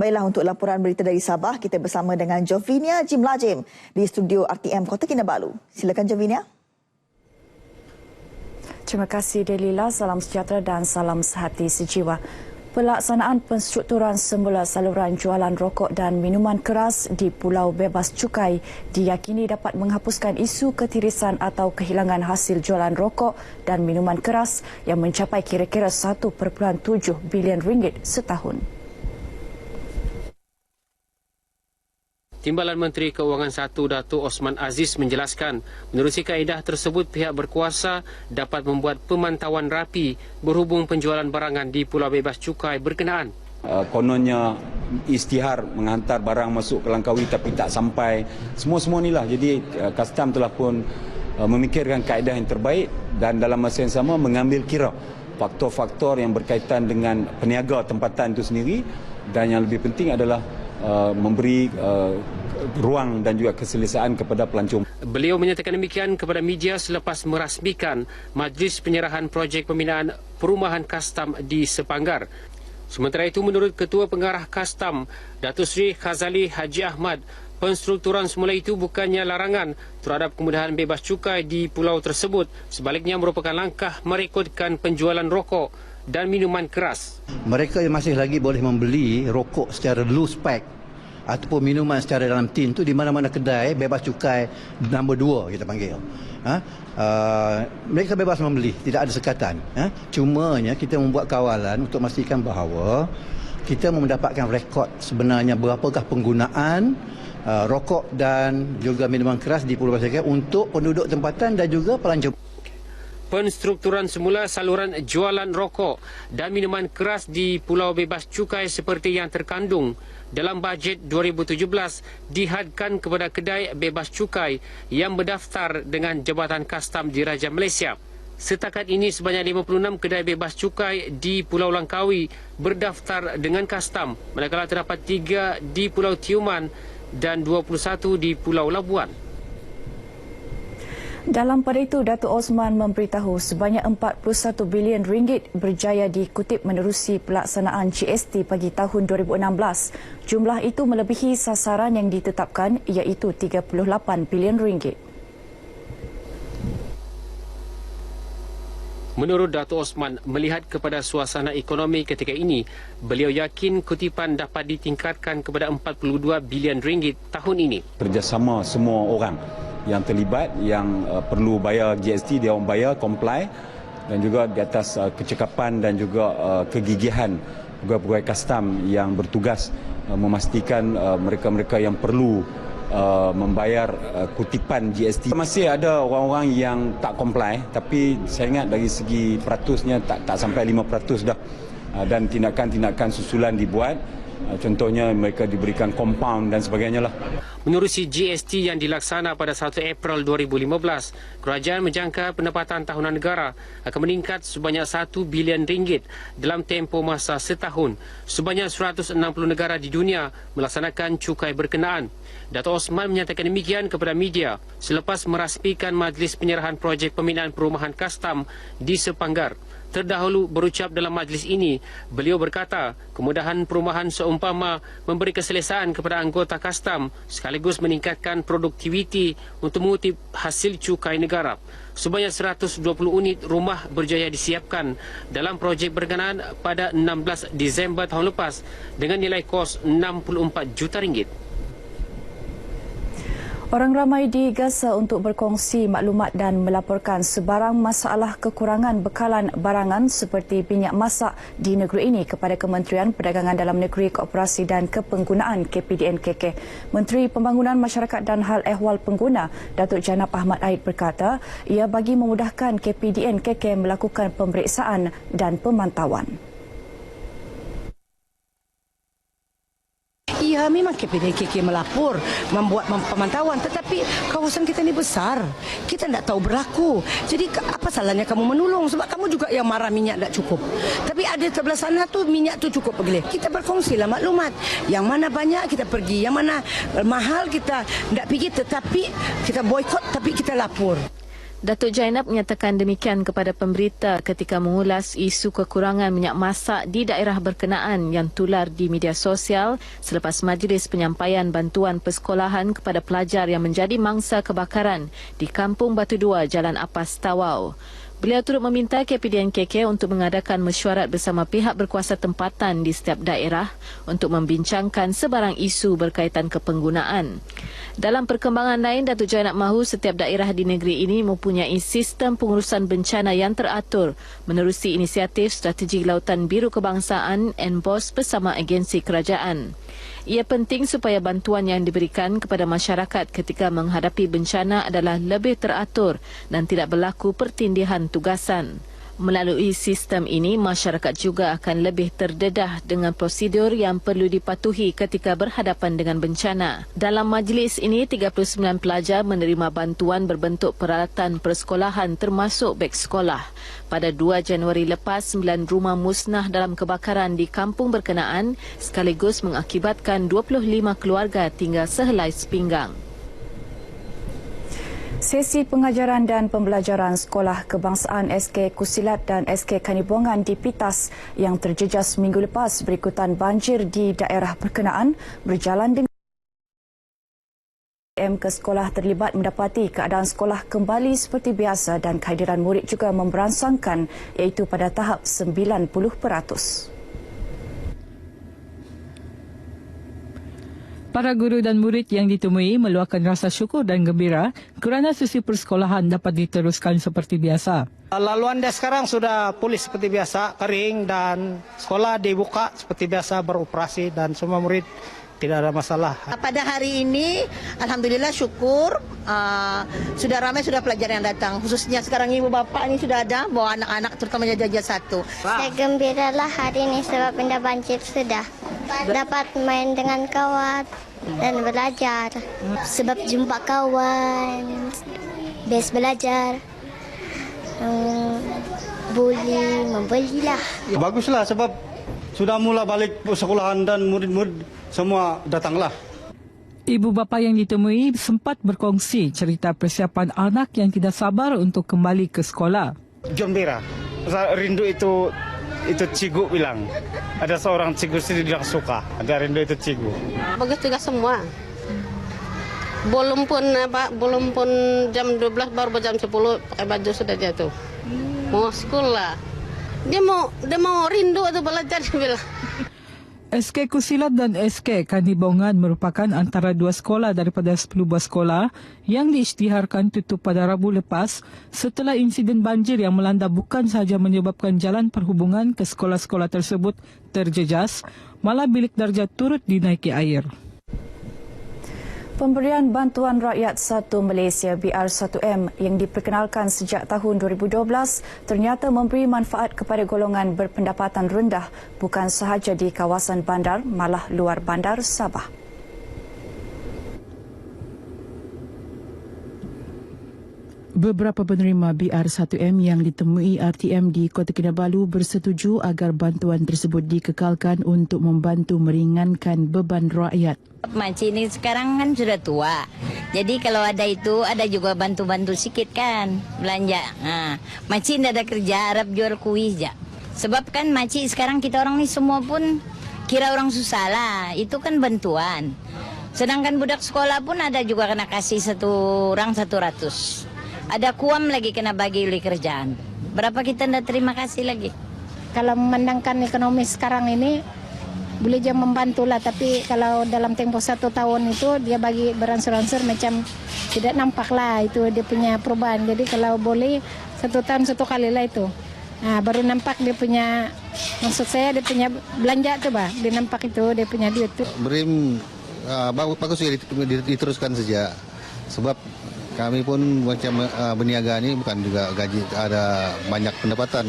Baiklah untuk laporan berita dari Sabah, kita bersama dengan Jovinia Jimlajim di studio RTM Kota Kinabalu. Silakan Jovinia. Terima kasih Delila, salam sejahtera dan salam sehati sejiwa. Pelaksanaan penstrukturan semula saluran jualan rokok dan minuman keras di Pulau Bebas Cukai diyakini dapat menghapuskan isu ketirisan atau kehilangan hasil jualan rokok dan minuman keras yang mencapai kira-kira 1.7 bilion ringgit setahun. Timbalan Menteri Keuangan 1 Datuk Osman Aziz menjelaskan, menerusi kaedah tersebut pihak berkuasa dapat membuat pemantauan rapi berhubung penjualan barangan di Pulau Bebas Cukai berkenaan. Uh, kononnya istihar menghantar barang masuk ke Langkawi tapi tak sampai. Semua-semua inilah jadi uh, custom telah pun uh, memikirkan kaedah yang terbaik dan dalam masa yang sama mengambil kira faktor-faktor yang berkaitan dengan peniaga tempatan itu sendiri. Dan yang lebih penting adalah Uh, memberi uh, ruang dan juga keselesaan kepada pelancong. Beliau menyatakan demikian kepada media selepas merasmikan Majlis Penyerahan Projek Pembinaan Perumahan Kastam di Sepanggar. Sementara itu, menurut Ketua Pengarah Kastam, Datuk Seri Khazali Haji Ahmad, penstrukturan semula itu bukannya larangan terhadap kemudahan bebas cukai di pulau tersebut. Sebaliknya merupakan langkah merekodkan penjualan rokok dan minuman keras. Mereka yang masih lagi boleh membeli rokok secara loose pack ataupun minuman secara dalam tin tu di mana-mana kedai bebas cukai nombor dua kita panggil. Ha? Uh, mereka bebas membeli, tidak ada sekatan. Ha? Cumanya kita membuat kawalan untuk memastikan bahawa kita mendapatkan rekod sebenarnya berapakah penggunaan uh, rokok dan juga minuman keras di Pulau Pasir untuk penduduk tempatan dan juga pelancong penstrukturan semula saluran jualan rokok dan minuman keras di Pulau Bebas Cukai seperti yang terkandung dalam bajet 2017 dihadkan kepada kedai bebas cukai yang berdaftar dengan Jabatan Kastam Diraja Malaysia. Setakat ini sebanyak 56 kedai bebas cukai di Pulau Langkawi berdaftar dengan kastam manakala terdapat 3 di Pulau Tiuman dan 21 di Pulau Labuan. Dalam pada itu, Datuk Osman memberitahu sebanyak 41 bilion ringgit berjaya dikutip menerusi pelaksanaan GST pagi tahun 2016. Jumlah itu melebihi sasaran yang ditetapkan iaitu 38 bilion ringgit. Menurut Datuk Osman, melihat kepada suasana ekonomi ketika ini, beliau yakin kutipan dapat ditingkatkan kepada 42 bilion ringgit tahun ini. Kerjasama semua orang yang terlibat yang uh, perlu bayar GST dia orang bayar comply dan juga di atas uh, kecekapan dan juga uh, kegigihan pegawai-pegawai kastam yang bertugas uh, memastikan uh, mereka-mereka yang perlu uh, membayar uh, kutipan GST masih ada orang-orang yang tak comply tapi saya ingat dari segi peratusnya tak tak sampai 5% dah. Uh, dan tindakan-tindakan susulan dibuat contohnya mereka diberikan compound dan sebagainya lah. Menerusi GST yang dilaksana pada 1 April 2015, kerajaan menjangka pendapatan tahunan negara akan meningkat sebanyak 1 bilion ringgit dalam tempoh masa setahun. Sebanyak 160 negara di dunia melaksanakan cukai berkenaan. Dato' Osman menyatakan demikian kepada media selepas merasmikan Majlis Penyerahan Projek Pembinaan Perumahan Kastam di Sepanggar terdahulu berucap dalam majlis ini, beliau berkata kemudahan perumahan seumpama memberi keselesaan kepada anggota kastam sekaligus meningkatkan produktiviti untuk mengutip hasil cukai negara. Sebanyak 120 unit rumah berjaya disiapkan dalam projek berkenaan pada 16 Disember tahun lepas dengan nilai kos 64 juta ringgit. Orang ramai di Gaza untuk berkongsi maklumat dan melaporkan sebarang masalah kekurangan bekalan barangan seperti minyak masak di negeri ini kepada Kementerian Perdagangan Dalam Negeri Koperasi dan Kepenggunaan KPDNKK. Menteri Pembangunan Masyarakat dan Hal Ehwal Pengguna Datuk Janab Ahmad Aid berkata ia bagi memudahkan KPDNKK melakukan pemeriksaan dan pemantauan. Ya memang KPDKK melapor membuat pemantauan tetapi kawasan kita ni besar. Kita tidak tahu berlaku. Jadi apa salahnya kamu menolong sebab kamu juga yang marah minyak tak cukup. Tapi ada sebelah sana tu minyak tu cukup pergi. Kita berkongsilah maklumat. Yang mana banyak kita pergi, yang mana mahal kita tidak pergi tetapi kita boykot tapi kita lapor. Datuk Jainab menyatakan demikian kepada pemberita ketika mengulas isu kekurangan minyak masak di daerah berkenaan yang tular di media sosial selepas majlis penyampaian bantuan persekolahan kepada pelajar yang menjadi mangsa kebakaran di Kampung Batu Dua, Jalan Apas Tawau. Beliau turut meminta KPDNKK untuk mengadakan mesyuarat bersama pihak berkuasa tempatan di setiap daerah untuk membincangkan sebarang isu berkaitan kepenggunaan. Dalam perkembangan lain, Datuk Jainab mahu setiap daerah di negeri ini mempunyai sistem pengurusan bencana yang teratur menerusi inisiatif Strategi Lautan Biru Kebangsaan NBOS bersama agensi kerajaan. Ia penting supaya bantuan yang diberikan kepada masyarakat ketika menghadapi bencana adalah lebih teratur dan tidak berlaku pertindihan tugasan. Melalui sistem ini, masyarakat juga akan lebih terdedah dengan prosedur yang perlu dipatuhi ketika berhadapan dengan bencana. Dalam majlis ini, 39 pelajar menerima bantuan berbentuk peralatan persekolahan termasuk beg sekolah. Pada 2 Januari lepas, 9 rumah musnah dalam kebakaran di kampung berkenaan sekaligus mengakibatkan 25 keluarga tinggal sehelai sepinggang. Sesi pengajaran dan pembelajaran Sekolah Kebangsaan SK Kusilat dan SK Kanibongan di Pitas yang terjejas minggu lepas berikutan banjir di daerah berkenaan berjalan dengan M ke sekolah terlibat mendapati keadaan sekolah kembali seperti biasa dan kehadiran murid juga memberansangkan iaitu pada tahap 90%. Para guru dan murid yang ditemui meluahkan rasa syukur dan gembira kerana sesi persekolahan dapat diteruskan seperti biasa. Laluan dia sekarang sudah pulih seperti biasa, kering dan sekolah dibuka seperti biasa beroperasi dan semua murid tidak ada masalah. Pada hari ini, Alhamdulillah syukur uh, sudah ramai sudah pelajar yang datang. Khususnya sekarang ibu bapa ini sudah ada bawa anak-anak terutamanya jajah satu. Saya gembiralah hari ini sebab benda banjir sudah. Dapat main dengan kawan dan belajar. Sebab jumpa kawan, best belajar. Hmm, boleh membelilah. Baguslah sebab sudah mula balik sekolahan dan murid-murid semua datanglah. Ibu bapa yang ditemui sempat berkongsi cerita persiapan anak yang tidak sabar untuk kembali ke sekolah. Gembira. Rindu itu itu cigu bilang. Ada seorang cigu sendiri yang suka. Ada rindu itu cigu. Bagus juga semua. Belum pun apa, belum pun jam 12 baru jam 10 pakai baju sudah jatuh. Mau sekolah. Dia mau dia mau rindu atau belajar dia bilang. SK Kusilat dan SK Kanibongan merupakan antara dua sekolah daripada 10 buah sekolah yang diisytiharkan tutup pada Rabu lepas setelah insiden banjir yang melanda bukan sahaja menyebabkan jalan perhubungan ke sekolah-sekolah tersebut terjejas, malah bilik darjah turut dinaiki air. Pemberian Bantuan Rakyat Satu Malaysia BR1M yang diperkenalkan sejak tahun 2012 ternyata memberi manfaat kepada golongan berpendapatan rendah bukan sahaja di kawasan bandar malah luar bandar Sabah. Beberapa penerima BR1M yang ditemui RTM di Kota Kinabalu bersetuju agar bantuan tersebut dikekalkan untuk membantu meringankan beban rakyat. Makcik ni sekarang kan sudah tua. Jadi kalau ada itu, ada juga bantu-bantu sikit kan belanja. Ha. Makcik tidak ada kerja, harap jual kuih je. Sebab kan makcik sekarang kita orang ni semua pun kira orang susah lah. Itu kan bantuan. Sedangkan budak sekolah pun ada juga kena kasih satu orang satu ratus. Ada kuam lagi kena bagi oleh kerjaan. Berapa kita tidak terima kasih lagi? Kalau memandangkan ekonomi sekarang ini, boleh je membantu lah. Tapi kalau dalam tempoh satu tahun itu, dia bagi beransur-ansur macam tidak nampak lah itu dia punya perubahan. Jadi kalau boleh, satu tahun satu kali lah itu. Nah, baru nampak dia punya, maksud saya dia punya belanja tu bah. Dia nampak itu, dia punya duit tu. Berim uh, bagus bagus juga diteruskan saja. Sebab kami pun macam uh, berniaga ni bukan juga gaji ada banyak pendapatan.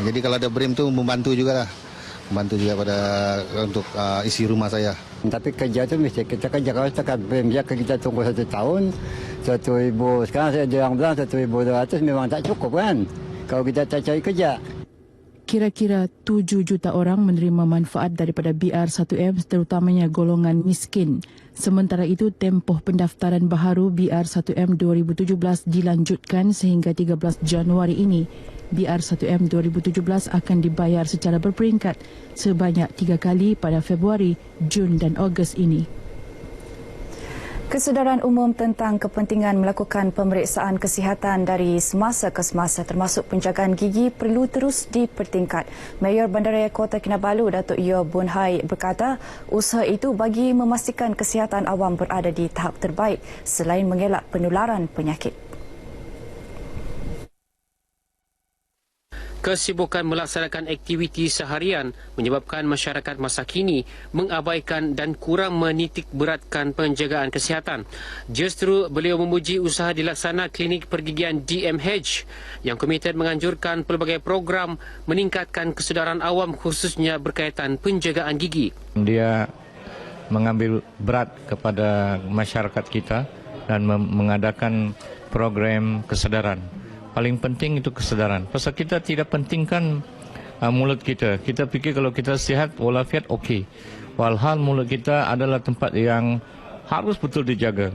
Jadi kalau ada BRIM tu membantu juga lah. Membantu juga pada untuk uh, isi rumah saya. Tapi kerja tu mesti kita kerja kalau setakat BRIM dia kita tunggu satu tahun satu ribu sekarang saya jarang bilang satu ribu dua ratus memang tak cukup kan kalau kita tak cari kerja. Kira-kira 7 juta orang menerima manfaat daripada BR1M terutamanya golongan miskin. Sementara itu, tempoh pendaftaran baharu BR1M 2017 dilanjutkan sehingga 13 Januari ini. BR1M 2017 akan dibayar secara berperingkat sebanyak tiga kali pada Februari, Jun dan Ogos ini. Kesedaran umum tentang kepentingan melakukan pemeriksaan kesihatan dari semasa ke semasa termasuk penjagaan gigi perlu terus dipertingkat. Mayor Bandaraya Kota Kinabalu Datuk Yo Bun Hai berkata usaha itu bagi memastikan kesihatan awam berada di tahap terbaik selain mengelak penularan penyakit. Kesibukan melaksanakan aktiviti seharian menyebabkan masyarakat masa kini mengabaikan dan kurang menitik beratkan penjagaan kesihatan. Justru beliau memuji usaha dilaksana klinik pergigian DMH yang komited menganjurkan pelbagai program meningkatkan kesedaran awam khususnya berkaitan penjagaan gigi. Dia mengambil berat kepada masyarakat kita dan mengadakan program kesedaran paling penting itu kesedaran. Pasal kita tidak pentingkan uh, mulut kita. Kita fikir kalau kita sihat walafiat okey. Walhal mulut kita adalah tempat yang harus betul dijaga.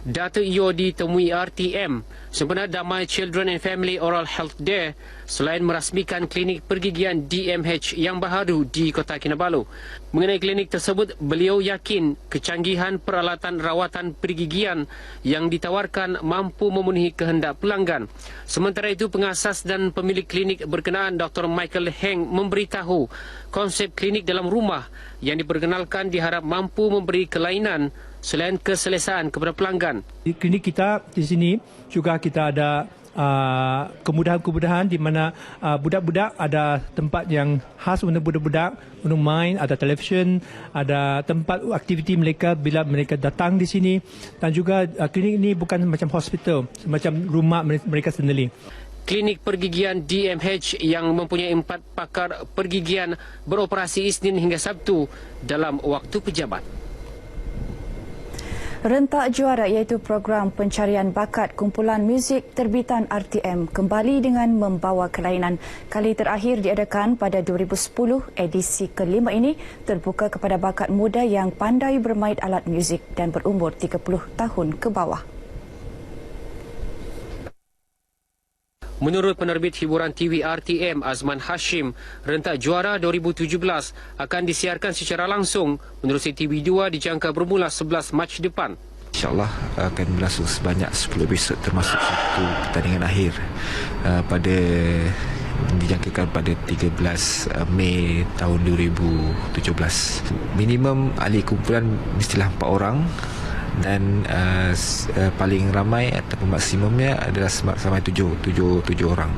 Data Iyo ditemui RTM sempena Damai Children and Family Oral Health Day selain merasmikan klinik pergigian DMH yang baru di Kota Kinabalu. Mengenai klinik tersebut, beliau yakin kecanggihan peralatan rawatan pergigian yang ditawarkan mampu memenuhi kehendak pelanggan. Sementara itu, pengasas dan pemilik klinik berkenaan Dr. Michael Heng memberitahu konsep klinik dalam rumah yang diperkenalkan diharap mampu memberi kelainan selain keselesaan kepada pelanggan. Di klinik kita di sini juga kita ada uh, kemudahan-kemudahan di mana uh, budak-budak ada tempat yang khas untuk budak-budak untuk main, ada televisyen, ada tempat aktiviti mereka bila mereka datang di sini dan juga uh, klinik ini bukan macam hospital, macam rumah mereka sendiri. Klinik pergigian DMH yang mempunyai empat pakar pergigian beroperasi Isnin hingga Sabtu dalam waktu pejabat. Rentak juara iaitu program pencarian bakat kumpulan muzik terbitan RTM kembali dengan membawa kelainan. Kali terakhir diadakan pada 2010, edisi kelima ini terbuka kepada bakat muda yang pandai bermain alat muzik dan berumur 30 tahun ke bawah. Menurut penerbit hiburan TV RTM Azman Hashim, rentak juara 2017 akan disiarkan secara langsung menerusi TV2 dijangka bermula 11 Mac depan. InsyaAllah akan berlangsung sebanyak 10 episod termasuk satu pertandingan akhir uh, pada dijangkakan pada 13 uh, Mei tahun 2017. Minimum ahli kumpulan mestilah 4 orang dan uh, uh, paling ramai ataupun maksimumnya adalah sampai tujuh, tujuh, tujuh orang.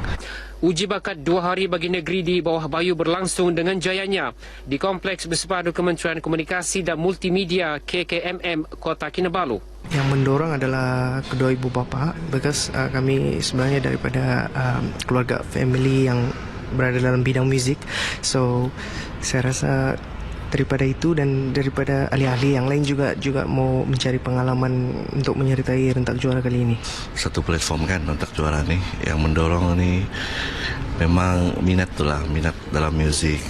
Uji bakat dua hari bagi negeri di bawah Bayu berlangsung dengan jayanya di Kompleks Bersepadu Kementerian Komunikasi dan Multimedia KKMM Kota Kinabalu. Yang mendorong adalah kedua ibu bapa because uh, kami sebenarnya daripada um, keluarga family yang berada dalam bidang muzik. So saya rasa daripada itu dan daripada ahli-ahli yang lain juga juga mau mencari pengalaman untuk menyertai rentak juara kali ini. Satu platform kan rentak juara ni yang mendorong ni memang minat tu lah minat dalam muzik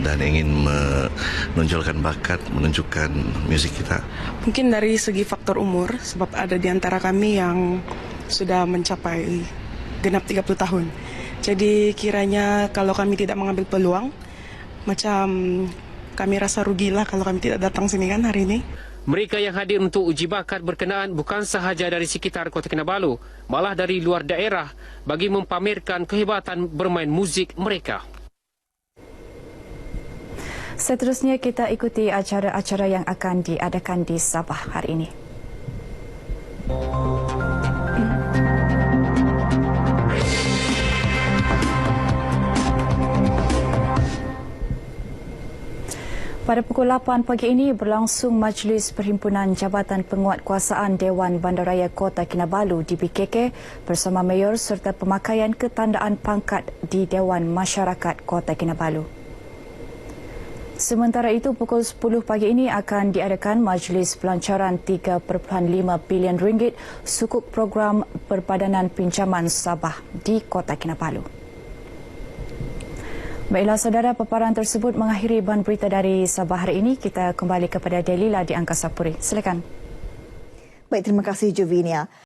dan ingin menonjolkan bakat menunjukkan muzik kita. Mungkin dari segi faktor umur sebab ada di antara kami yang sudah mencapai genap 30 tahun. Jadi kiranya kalau kami tidak mengambil peluang macam kami rasa rugilah kalau kami tidak datang sini kan hari ini. Mereka yang hadir untuk uji bakat berkenaan bukan sahaja dari sekitar Kota Kinabalu, malah dari luar daerah bagi mempamerkan kehebatan bermain muzik mereka. Seterusnya kita ikuti acara-acara yang akan diadakan di Sabah hari ini. Pada pukul 8 pagi ini berlangsung Majlis Perhimpunan Jabatan Penguatkuasaan Dewan Bandaraya Kota Kinabalu di BKK bersama Mayor serta pemakaian ketandaan pangkat di Dewan Masyarakat Kota Kinabalu. Sementara itu, pukul 10 pagi ini akan diadakan Majlis Pelancaran 3.5 bilion ringgit sukuk program Perbadanan Pinjaman Sabah di Kota Kinabalu. Baiklah saudara, paparan tersebut mengakhiri bahan berita dari Sabah hari ini. Kita kembali kepada Delila di Angkasa Puri. Silakan. Baik, terima kasih Jovinia.